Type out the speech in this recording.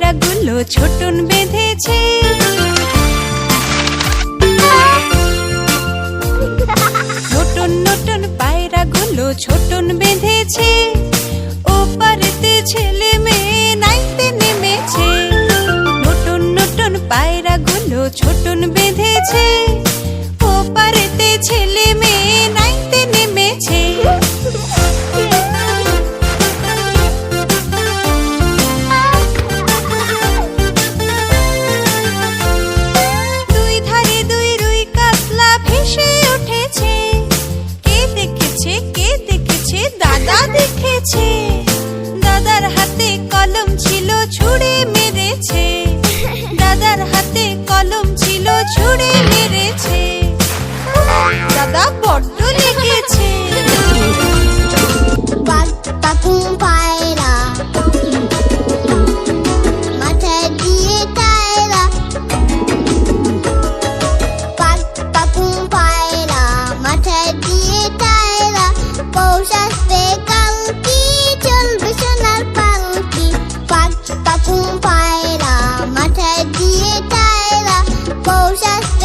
পায়রা গুলো ছোটন বেঁধেছে। নতুন নতুন পায়রা গুলো ছোটন বেঁধেছে। ও পারেতে ছেলে মেয়ে নাইতে নেমেছে। নতুন নতুন পায়রা গুলো ছোটন বেঁধেছে। ও পারেতে ছেলে মেয়ে নাই ছুরি মেরেছে দাদা বড্ড লেগেছে পাকুম পায়রা মাথায় দিয়ে কায়রা পাকুম পায়রা মাথায় দিয়ে কায়রা পৌষ আসবে কালকি চলবে সোনার পালকি পাকুম পায়রা মাথায় দিয়ে কায়রা Usah.